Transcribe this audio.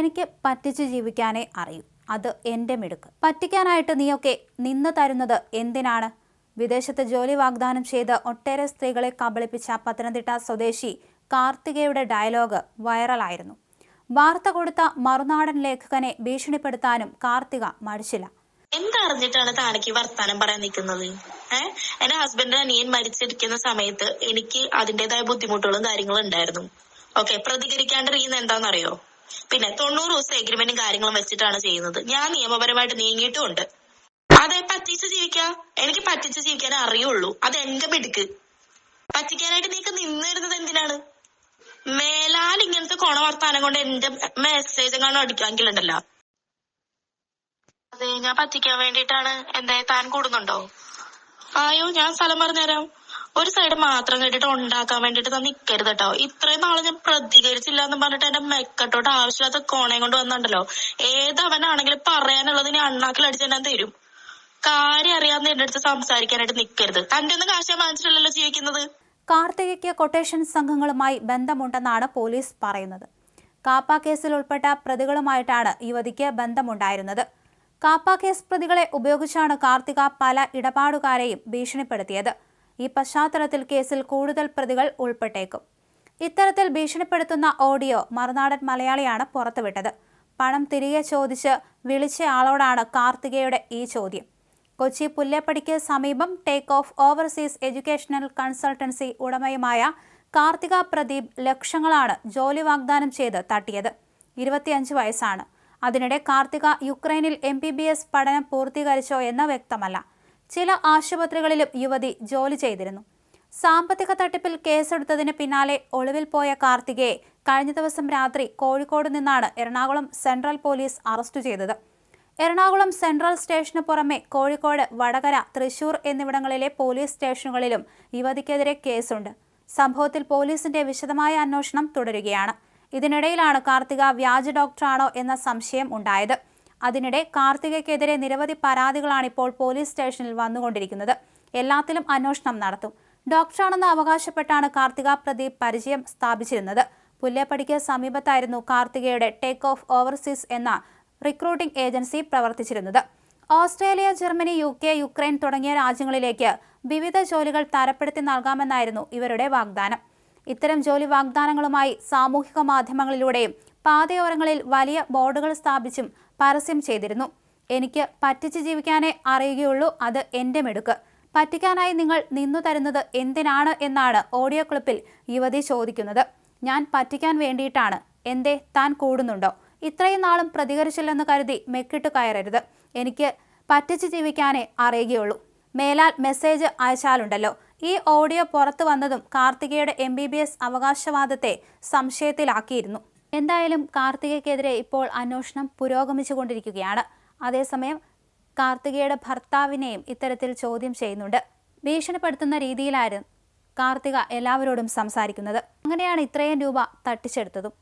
എനിക്ക് പറ്റിച്ചു ജീവിക്കാനേ അറിയൂ. അത് എന്റെ മിടുക്ക്. പറ്റിക്കാനായിട്ട് നീയൊക്കെ നിന്ന് തരുന്നത് എന്തിനാണ്? വിദേശത്ത് ജോലി വാഗ്ദാനം ചെയ്ത് ഒട്ടേറെ സ്ത്രീകളെ കബളിപ്പിച്ച പത്തനംതിട്ട സ്വദേശി കാർത്തികയുടെ ഡയലോഗ് വൈറലായിരുന്നു. വാർത്ത കൊടുത്ത മറുനാടൻ ലേഖകനെ ഭീഷണിപ്പെടുത്താനും കാർത്തിക മടിച്ചില്ല. എന്തറിഞ്ഞിട്ടാണ് താനക്ക് വർത്താനം പറയാൻ നിൽക്കുന്നത് ഏഹ് എന്റെ ഹസ്ബൻഡ് അനിയൻ മരിച്ചിരിക്കുന്ന സമയത്ത് എനിക്ക് അതിന്റേതായ ബുദ്ധിമുട്ടുകളും കാര്യങ്ങളും ഉണ്ടായിരുന്നു. ഓക്കെ പ്രതികരിക്കാണ്ടിരിക്കുന്ന എന്താണെന്നറിയോ? പിന്നെ തൊണ്ണൂറ് ദിവസം എഗ്രിമെന്റും കാര്യങ്ങളും വെച്ചിട്ടാണ് ചെയ്യുന്നത്. ഞാൻ നിയമപരമായിട്ട് നീങ്ങിയിട്ടുമുണ്ട്. അതെ പറ്റിച്ച് ജീവിക്കാം. എനിക്ക് പറ്റിച്ച് ജീവിക്കാൻ അറിയുള്ളൂ. അത് എന്റെ മിടുക്ക്. പറ്റിക്കാനായിട്ട് നീക്ക് നിന്നിരുന്നത് എന്തിനാണ്? മേലാൽ ഇങ്ങനത്തെ കോണ വർത്താനം കൊണ്ട് എന്റെ മെസ്സേജ് കാണാൻ അടിക്കാമെങ്കിലുണ്ടല്ലോ. അതെ ഞാൻ പറ്റിക്കാൻ വേണ്ടിട്ടാണ് എന്താ താൻ കൂടുന്നുണ്ടോ? ആയോ ഞാൻ സ്ഥലം പറഞ്ഞുതരാം. ഒരു സൈഡ് മാത്രം കേട്ടിട്ട് ഉണ്ടാക്കാൻ വേണ്ടിട്ട് താൻ നിക്കരുത് കേട്ടോ ഇത്രയും നാളെ ഞാൻ പ്രതികരിച്ചില്ല എന്ന് പറഞ്ഞിട്ട് എന്റെ മെക്കട്ടോട്ട് ആവശ്യമില്ലാത്ത കോണയും കൊണ്ട് വന്നിട്ടുണ്ടല്ലോ. ഏതവനാണെങ്കിലും പറയാനുള്ളത് ഇനി അണ്ണാക്കിൽ അടിച്ച് ഞാൻ തരും. കാര്യം അറിയാവുന്ന എന്റെ അടുത്ത് സംസാരിക്കാനായിട്ട് നിക്കരുത്. തന്റെ ഒന്നും കാശ് വാങ്ങിച്ചിട്ടില്ലല്ലോ ജീവിക്കുന്നത്. കാർത്തികയ്ക്ക് കൊട്ടേഷൻ സംഘങ്ങളുമായി ബന്ധമുണ്ടെന്നാണ് പോലീസ് പറയുന്നത്. കാപ്പ കേസിൽ ഉൾപ്പെട്ട പ്രതികളുമായിട്ടാണ് യുവതിക്ക് ബന്ധമുണ്ടായിരുന്നത്. കാപ്പ കേസ് പ്രതികളെ ഉപയോഗിച്ചാണ് കാർത്തിക പല ഇടപാടുകാരെയും ഭീഷണിപ്പെടുത്തിയത്. ഈ പശ്ചാത്തലത്തിൽ കേസിൽ കൂടുതൽ പ്രതികൾ ഉൾപ്പെട്ടേക്കും. ഇത്തരത്തിൽ ഭീഷണിപ്പെടുത്തുന്ന ഓഡിയോ മറുനാടൻ മലയാളിയാണ് പുറത്തുവിട്ടത്. പണം തിരികെ ചോദിച്ച് വിളിച്ച ആളോടാണ് കാർത്തികയുടെ ഈ ചോദ്യം. കൊച്ചി പുല്ലേപ്പടിക്ക് സമീപം take off overseas educational consultancy ഉടമയുമായ Karthika Pradeep ലക്ഷങ്ങളാണ് ജോലി വാഗ്ദാനം ചെയ്ത് തട്ടിയത്. ഇരുപത്തിയഞ്ച് വയസ്സാണ്. അതിനിടെ കാർത്തിക യുക്രൈനിൽ എം ബി എസ് പഠനം പൂർത്തീകരിച്ചോ എന്ന് വ്യക്തമല്ല. ചില ആശുപത്രികളിലും യുവതി ജോലി ചെയ്തിരുന്നു. സാമ്പത്തിക തട്ടിപ്പിൽ കേസെടുത്തതിന് പിന്നാലെ ഒളിവിൽ പോയ കാർത്തികയെ കഴിഞ്ഞ ദിവസം രാത്രി കോഴിക്കോട് നിന്നാണ് എറണാകുളം സെൻട്രൽ പോലീസ് അറസ്റ്റ് ചെയ്തത്. എറണാകുളം സെൻട്രൽ സ്റ്റേഷന് പുറമെ കോഴിക്കോട് വടകര തൃശൂർ എന്നിവിടങ്ങളിലെ പോലീസ് സ്റ്റേഷനുകളിലും യുവതിക്കെതിരെ കേസുണ്ട്. സംഭവത്തിൽ പോലീസിന്റെ വിശദമായ അന്വേഷണം തുടരുകയാണ്. ഇതിനിടയിലാണ് കാർത്തിക വ്യാജ ഡോക്ടറാണോ എന്ന സംശയം ഉണ്ടായത്. അതിനിടെ കാർത്തികയ്ക്കെതിരെ നിരവധി പരാതികളാണ് ഇപ്പോൾ പോലീസ് സ്റ്റേഷനിൽ വന്നുകൊണ്ടിരിക്കുന്നത്. എല്ലാത്തിലും അന്വേഷണം നടത്തും. ഡോക്ടറാണെന്ന് അവകാശപ്പെട്ടാണ് കാർത്തിക പ്രദീപ് പരിചയം സ്ഥാപിച്ചിരുന്നത്. പുല്ലേപ്പടിക്ക് സമീപത്തായിരുന്നു കാർത്തികയുടെ ടേക്ക് ഓഫ് ഓവർസീസ് എന്ന റിക്രൂട്ടിംഗ് ഏജൻസി പ്രവർത്തിച്ചിരുന്നത്. Australia Germany U K Ukraine തുടങ്ങിയ രാജ്യങ്ങളിലേക്ക് വിവിധ ജോലികൾ തരപ്പെടുത്തി നൽകാമെന്നായിരുന്നു ഇവരുടെ വാഗ്ദാനം. ഇത്തരം ജോലി വാഗ്ദാനങ്ങളുമായി സാമൂഹിക മാധ്യമങ്ങളിലൂടെയും പാതയോരങ്ങളിൽ വലിയ ബോർഡുകൾ സ്ഥാപിച്ചും പരസ്യം ചെയ്തിരുന്നു. എനിക്ക് പറ്റിച്ച് ജീവിക്കാനേ അറിയുകയുള്ളൂ അത് എന്റെ മെടുക്ക്. പറ്റിക്കാനായി നിങ്ങൾ നിന്നു തരുന്നത് എന്തിനാണ് എന്നാണ് ഓഡിയോ ക്ലിപ്പിൽ യുവതി ചോദിക്കുന്നത്. ഞാൻ പറ്റിക്കാൻ വേണ്ടിയിട്ടാണ്. എന്തേ താൻ കൂടുന്നുണ്ടോ? ഇത്രയും നാളും പ്രതികരിച്ചില്ലെന്ന് കരുതി മെക്കിട്ട് കയറരുത്. എനിക്ക് പറ്റിച്ച് ജീവിക്കാനേ അറിയുകയുള്ളൂ. മേലാൽ മെസ്സേജ് അയച്ചാലുണ്ടല്ലോ. ഈ ഓഡിയോ പുറത്തു വന്നതും കാർത്തികയുടെ എം ബി ബി എസ് അവകാശവാദത്തെ സംശയത്തിലാക്കിയിരുന്നു. എന്തായാലും കാർത്തികയ്ക്കെതിരെ ഇപ്പോൾ അന്വേഷണം പുരോഗമിച്ചുകൊണ്ടിരിക്കുകയാണ്. അതേസമയം കാർത്തികയുടെ ഭർത്താവിനെയും ഇത്തരത്തിൽ ചോദ്യം ചെയ്യുന്നുണ്ട്. ഭീഷണിപ്പെടുത്തുന്ന രീതിയിലായിരുന്നു കാർത്തിക എല്ലാവരോടും സംസാരിക്കുന്നത്. അങ്ങനെയാണ് ഇത്രയും രൂപ തട്ടിച്ചെടുത്തതും.